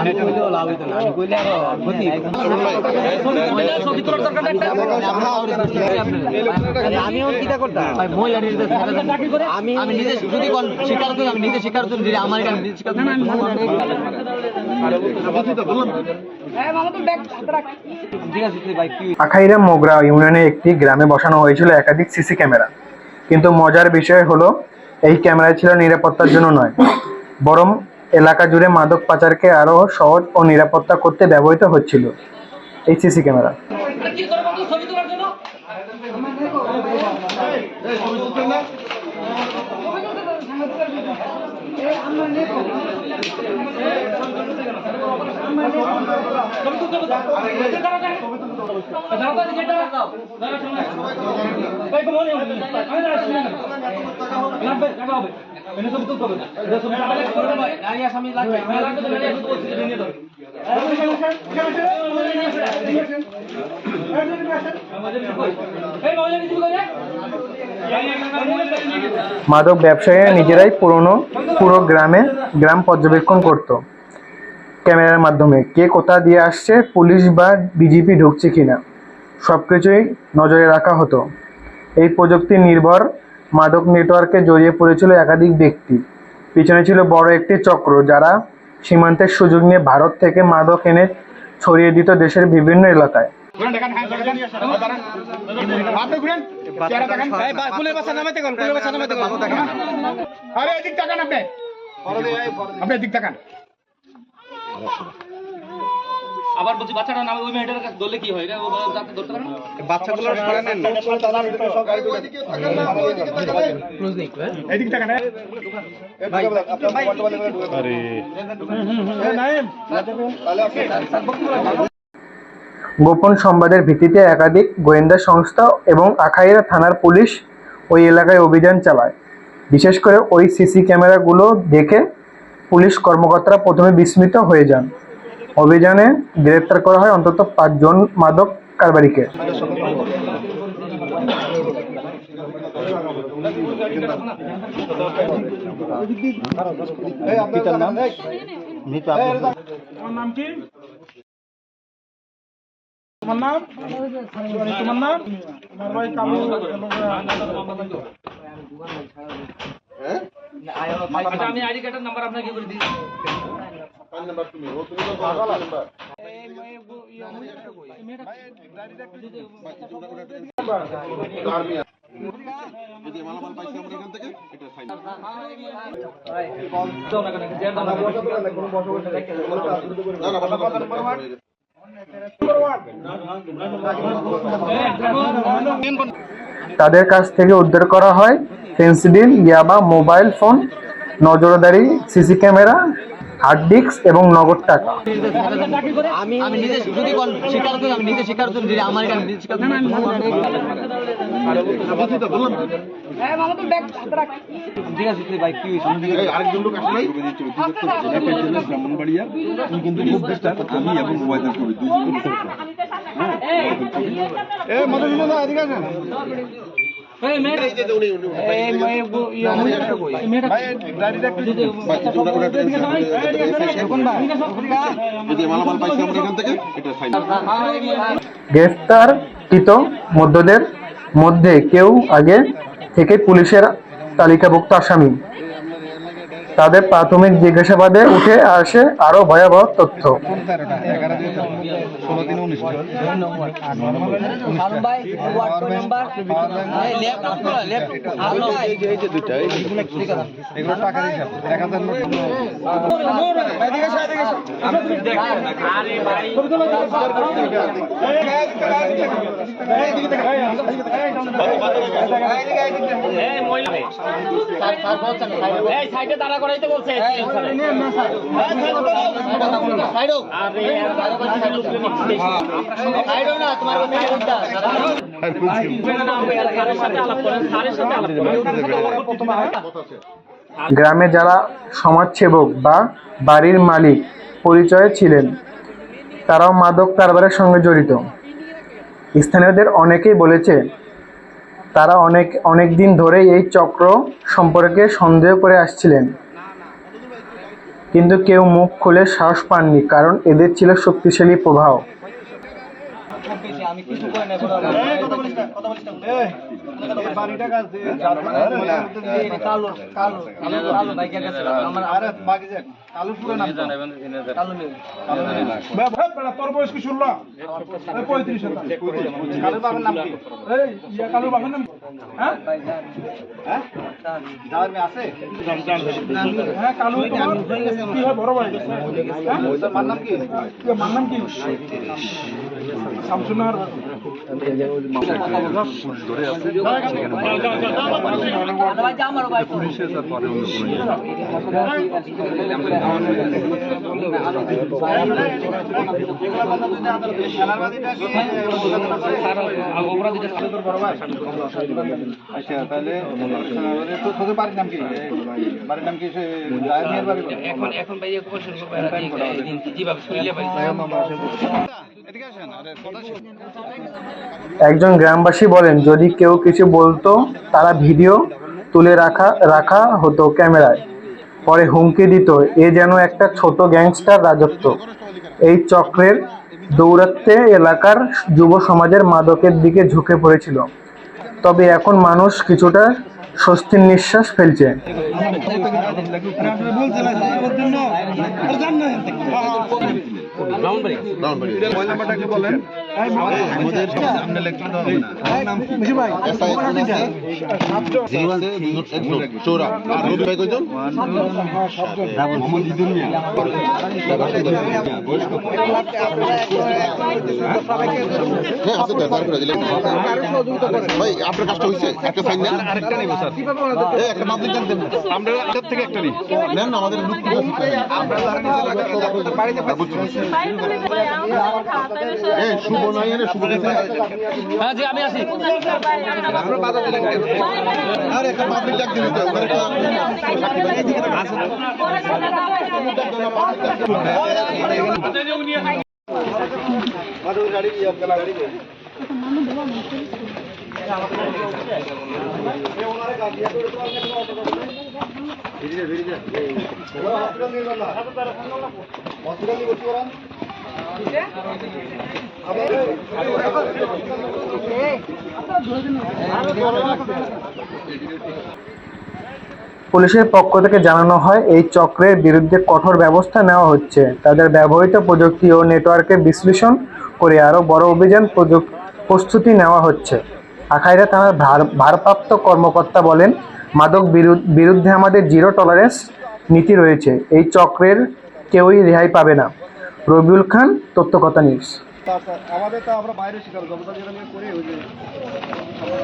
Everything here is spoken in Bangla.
আমি লাভ হইতো না আমি কইলে আরও ক্ষতি কিটা করতাম আমি আমি নিজে যদি করি আমি নিজে করি আমার নিজে স্বীকার ঠিক আছে তুই ভাই কি আখাইরা মোগরা ইউনিয়নের একটি গ্রামে বসানো হয়েছিল একাধিক সিসি ক্যামেরা। কিন্তু মজার বিষয় হলো, এই ক্যামেরা ছিল নিরাপত্তার জন্য নয়, বরং এলাকা জুড়ে মাদক পাচারকে আরও সহজ ও নিরাপত্তা করতে ব্যবহৃত হচ্ছিল। এই সিসি ক্যামেরা মাদক ব্যবসায়ীরা নিজেরাই পুরনো পুরো গ্রামে গ্রাম পর্যবেক্ষণ করত। ক্যামেরার মাধ্যমে। কে কোথা দিয়ে আসছে, পুলিশ বা বিজেপি ঢুকছে কিনা সব কিছুই নজরে রাখা হতো। এই প্রযুক্তি নির্ভর মাদক নেটওয়ার্কে জড়িয়ে পড়েছিল একাধিক ব্যক্তি। পিছনে ছিল বড় একটি চক্র যারা সীমান্তের সুযোগ নিয়ে ভারত থেকে মাদক এনে ছড়িয়ে দিত দেশের বিভিন্ন এলাকায় আপনি আপনি এদিক তাকান আবার বলছি বাচ্চাটা নামে ওই মেয়েটার কাছে ধরলে কি হয়? ও যাতে ধরতে পারে না বাচ্চাগুলো সরে নেন এদিক গোপন সংবাদের ভিত্তিতে একাধিক গোয়েন্দা সংস্থা এবং আখাইরা থানার পুলিশ ওই এলাকায় অভিযান চালায়। বিশেষ করে ওই সিসি ক্যামেরাগুলো দেখে পুলিশ কর্মকর্তারা প্রথমে বিস্মিত হয়ে যান। অভিযানে গ্রেপ্তার করা হয় অন্তত পাঁচজন মাদক কারবারিকে। তোমার নাম তোমার নাম আমি আইডি কার্ডের নাম্বার আপনাকে করে দিই। তাদের কাছ থেকে উদ্ধার করা হয়। ফেন্সিডিল ইয়াবা মোবাইল ফোন নজরদারি সিসি ক্যামেরা হার্ড ডিস্ক এবং নগদ টাকা। আমি আমি নিজে যদি স্বীকার করি আমি নিজে স্বীকার করি যে আমার এখানে নিজে স্বীকার ঠিক আছে তুই ভাই কি হয়েছে? আরেকজন লোক আসলে ব্রাহ্মণবাড়িয়া তুই কিন্তু খুব ডিস্টার্ব আমি এবং ওয়াইদার করি দুইজন এ মধুসূদন দা এদিকে গ্রেফতারকৃত মধ্যদের মধ্যে কেউ আগে থেকে পুলিশের তালিকাভুক্ত আসামি তাদের প্রাথমিক জিজ্ঞাসাবাদে উঠে আসে আরও ভয়াবহ তথ্য। হারুন করাইতে বলছে। গ্রামে যারা সমাজসেবক বা বাড়ির মালিক পরিচয়ে ছিলেন তারাও মাদক কারবারের সঙ্গে জড়িত। স্থানীয়দের অনেকেই বলেছে তারা অনেক অনেক দিন ধরেই এই চক্র সম্পর্কে সন্দেহ করে আসছিলেন। কিন্তু কেউ মুখ খুলে সাহস পাননি কারণ এদের ছিল শক্তিশালী প্রবাহ আমি কিছু কই না কথা বলিস না কথা বলিস না। এই করে? নেব কালো কালো। কালো কালো বাইকের কাছে আমার আরে বাকি যে কালো পুরো নাম কালো নেই তোর বয়স কি শুনলো? পঁয়ত্রিশ কালুর বাবার নাম কি? এই ইয়া কালুর বাবার নাম? হ্যাঁ? হ্যাঁ? হ্যাঁ কালু তোমার কি হয় বড় ভাই? হ্যাঁ? মার নাম কি? মার নাম কি? শামসুনার আমার ভাই আচ্ছা তাহলে তোদের বাড়ির নাম কি বাড়ির নাম কি এখন এখন ভাই যেভাবে শুনলে এদিকে আসেন আরে কথা। একজন গ্রামবাসী বলেন, যদি কেউ কিছু বলতো, তারা ভিডিও তুলে রাখা রাখা হতো ক্যামেরায়। পরে হুমকি দিত, এ যেন একটা ছোট গ্যাংস্টার রাজত্ব। এই চক্রের দৌরাত্মে এলাকার যুব সমাজের মাদকের দিকে ঝুঁকে পড়েছিল। তবে এখন মানুষ কিছুটা স্বস্তির নিঃশ্বাস ফেলছে। ভাই হ্যাঁ আপনার কাজটা হইছে? একটা ফাইন নেন। আরেকটা নিব স্যার। একটা মাপ দিন দেন আমরা এটার থেকে একটা নিই। নেন না আমাদের লুক আমরা বাড়িতে হ্যাঁ জি আমি আছি আরে একটা পাবলিক ডাক দিন তো ওখানে একটা পুলিশের পক্ষ থেকে জানানো হয়, এই চক্রের বিরুদ্ধে কঠোর ব্যবস্থা নেওয়া হচ্ছে। তাদের ব্যবহৃত প্রযুক্তি ও নেটওয়ার্কের বিশ্লেষণ করে আরও বড় অভিযান প্রস্তুতি নেওয়া হচ্ছে। আখাইরা থানার ভার- ভারপ্রাপ্ত কর্মকর্তা বলেন, মাদক বিরু- বিরুদ্ধে আমাদের জিরো টলারেন্স নীতি রয়েছে। এই চক্রের কেউই রেহাই পাবে না। রবিউল খান তথ্যকথা নিউজ। আমাদের তো আমরা বাইরে শিকার জবতা যেটা নিয়ে করি ওই যে